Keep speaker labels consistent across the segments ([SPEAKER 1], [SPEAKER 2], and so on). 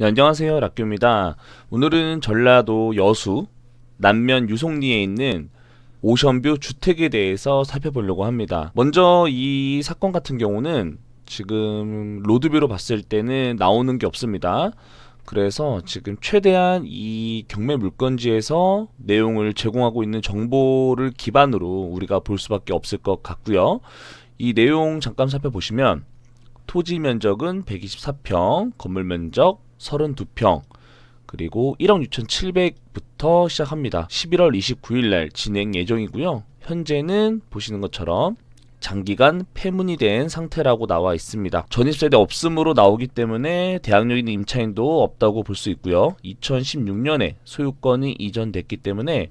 [SPEAKER 1] 네, 안녕하세요. 락규입니다. 오늘은 전라도 여수 남면 유송리에 있는 오션뷰 주택에 대해서 살펴보려고 합니다. 먼저 이 사건 같은 경우는 지금 로드뷰로 봤을 때는 나오는 게 없습니다. 그래서 지금 최대한 이 경매 물건지에서 내용을 제공하고 있는 정보를 기반으로 우리가 볼 수밖에 없을 것 같고요. 이 내용 잠깐 살펴보시면 토지 면적은 124평, 건물 면적 32평, 그리고 1억 6,700부터 시작합니다. 11월 29일 날 진행 예정이고요. 현재는 보시는 것처럼 장기간 폐문이 된 상태라고 나와 있습니다. 전입세대 없음으로 나오기 때문에 대항력인 임차인도 없다고 볼 수 있고요. 2016년에 소유권이 이전됐기 때문에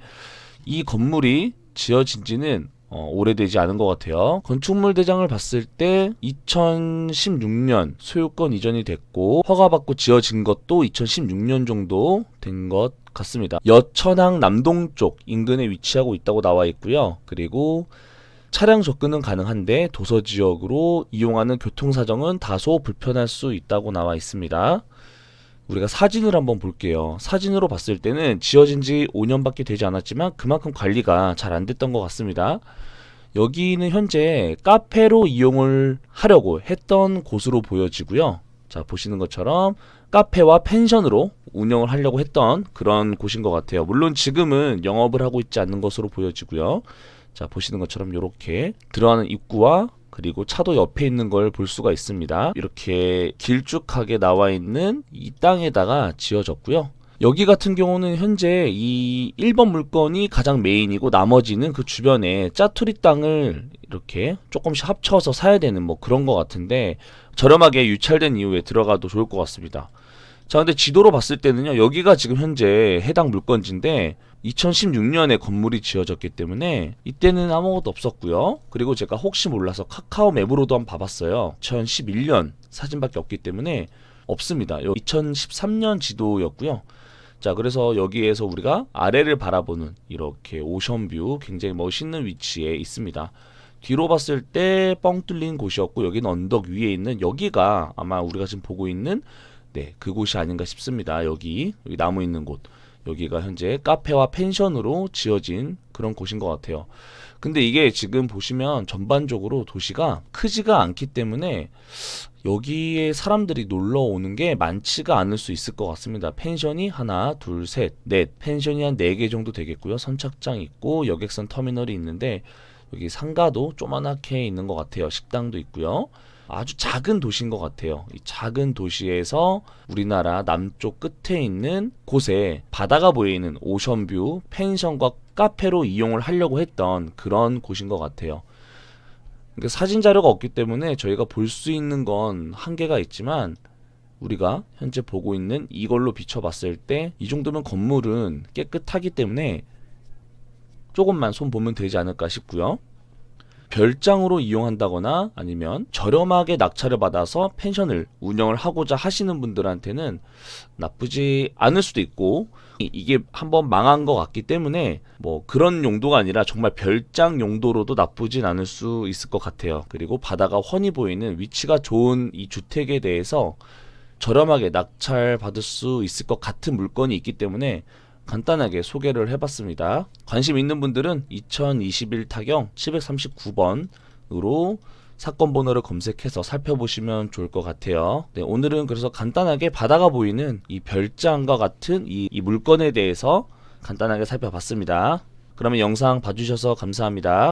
[SPEAKER 1] 이 건물이 지어진 지는 어, 오래되지 않은 것 같아요. 건축물 대장을 봤을 때 2016년 소유권 이전이 됐고 허가받고 지어진 것도 2016년 정도 된 것 같습니다. 여천항 남동쪽 인근에 위치하고 있다고 나와 있고요. 그리고 차량 접근은 가능한데 도서 지역으로 이용하는 교통 사정은 다소 불편할 수 있다고 나와 있습니다. 우리가 사진을 한번 볼게요. 사진으로 봤을 때는 지어진 지 5년밖에 되지 않았지만 그만큼 관리가 잘 안 됐던 것 같습니다. 여기는 현재 카페로 이용을 하려고 했던 곳으로 보여지고요. 자, 보시는 것처럼 카페와 펜션으로 운영을 하려고 했던 그런 곳인 것 같아요. 물론 지금은 영업을 하고 있지 않는 것으로 보여지고요. 자, 보시는 것처럼 이렇게 들어가는 입구와 그리고 차도 옆에 있는 걸 볼 수가 있습니다. 이렇게 길쭉하게 나와 있는 이 땅에다가 지어졌고요. 여기 같은 경우는 현재 이 1번 물건이 가장 메인이고 나머지는 그 주변에 짜투리 땅을 이렇게 조금씩 합쳐서 사야 되는 뭐 그런 것 같은데 저렴하게 유찰된 이후에 들어가도 좋을 것 같습니다. 자, 근데 지도로 봤을 때는요, 여기가 지금 현재 해당 물건지인데, 2016년에 건물이 지어졌기 때문에, 이때는 아무것도 없었고요. 그리고 제가 혹시 몰라서 카카오 맵으로도 한번 봐봤어요. 2011년 사진밖에 없기 때문에, 없습니다. 2013년 지도였고요. 자, 그래서 여기에서 우리가 아래를 바라보는 이렇게 오션뷰 굉장히 멋있는 위치에 있습니다. 뒤로 봤을 때 뻥 뚫린 곳이었고, 여기는 언덕 위에 있는 여기가 아마 우리가 지금 보고 있는 네, 그곳이 아닌가 싶습니다. 여기, 여기 나무 있는 곳. 여기가 현재 카페와 펜션으로 지어진 그런 곳인 것 같아요. 근데 이게 지금 보시면 전반적으로 도시가 크지가 않기 때문에 여기에 사람들이 놀러 오는 게 많지가 않을 수 있을 것 같습니다. 펜션이 하나, 둘, 셋, 넷. 펜션이 한 네 개 정도 되겠고요. 선착장 있고 여객선 터미널이 있는데 여기 상가도 조그맣게 있는 것 같아요. 식당도 있고요. 아주 작은 도시인 것 같아요. 이 작은 도시에서 우리나라 남쪽 끝에 있는 곳에 바다가 보이는 오션뷰 펜션과 카페로 이용을 하려고 했던 그런 곳인 것 같아요. 그러니까 사진 자료가 없기 때문에 저희가 볼 수 있는 건 한계가 있지만 우리가 현재 보고 있는 이걸로 비춰봤을 때 이 정도면 건물은 깨끗하기 때문에 조금만 손 보면 되지 않을까 싶고요. 별장으로 이용한다거나 아니면 저렴하게 낙찰을 받아서 펜션을 운영을 하고자 하시는 분들한테는 나쁘지 않을 수도 있고 이- 이게 한번 망한 것 같기 때문에 뭐 그런 용도가 아니라 정말 별장 용도로도 나쁘진 않을 수 있을 것 같아요. 그리고 바다가 훤히 보이는 위치가 좋은 이 주택에 대해서 저렴하게 낙찰 받을 수 있을 것 같은 물건이 있기 때문에 간단하게 소개를 해봤습니다. 관심 있는 분들은 2021 타경 739번으로 사건 번호를 검색해서 살펴보시면 좋을 것 같아요. 네, 오늘은 그래서 간단하게 바다가 보이는 이 별장과 같은 이, 이 물건에 대해서 간단하게 살펴봤습니다. 그러면 영상 봐주셔서 감사합니다.